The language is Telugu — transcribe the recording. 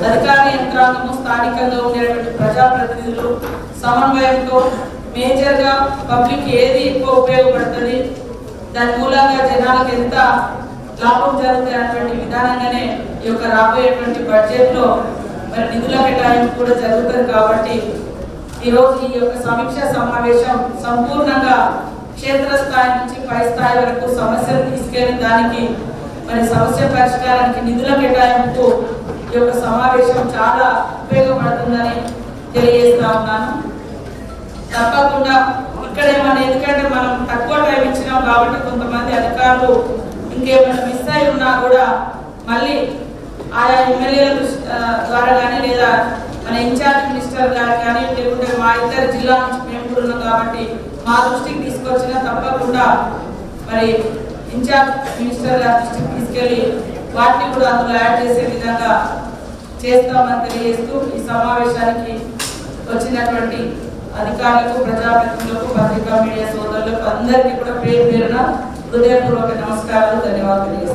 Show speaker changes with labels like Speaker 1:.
Speaker 1: అధికార యంత్రాంగము స్థానికంగా ఉండేటువంటి ప్రజాప్రతినిధులు సమన్వయంతో మేజర్గా పబ్లిక్ ఏది ఎక్కువ ఉపయోగపడుతుంది దాని మూలంగా జనాలకు ఎంత లాభం జరుగుతుంది అటువంటి విధానంగానే ఈ యొక్క రాబోయేటువంటి బడ్జెట్లో మరి నిధుల కేటాయింపు కూడా జరుగుతుంది కాబట్టి ఈరోజు ఈ యొక్క సమీక్ష సమావేశం సంపూర్ణంగా క్షేత్రస్థాయి నుంచి పై స్థాయి వరకు సమస్యలు తీసుకెళ్ళి దానికి మరి సమస్య పరిష్కారానికి నిధుల కేటాయింపు యొక్క సమావేశం చాలా ఉపయోగపడుతుందని తెలియజేస్తా ఉన్నాను. తప్పకుండా ఇక్కడ ఏమన్నా ఎందుకంటే మనం తక్కువ టైం ఇచ్చినాం కాబట్టి కొంతమంది అధికారులు ఇంకేమైనా మిస్ అయి ఉన్నా కూడా మళ్ళీ ఆయా ఎమ్మెల్యేల ద్వారా కానీ లేదా మన ఇన్ఛార్జ్ మినిస్టర్ గారు కానీ లేకుంటే మా ఇద్దరు జిల్లా నుంచి మేము కూడా ఉన్నాం కాబట్టి మా దృష్టికి తీసుకొచ్చినా తప్పకుండా మరి ఇన్ఛార్జ్ మినిస్టర్ గారి దృష్టికి తీసుకెళ్ళి వాటిని కూడా అందులో యాడ్ చేసే విధంగా చేస్తామని తెలియజేస్తూ ఈ సమావేశానికి వచ్చినటువంటి అధికారులకు ప్రజాప్రతినిధులకు పత్రికా మీడియా సోదరులకు అందరికీ కూడా పేరు పేరున హృదయపూర్వక నమస్కారాలు ధన్యవాదాలు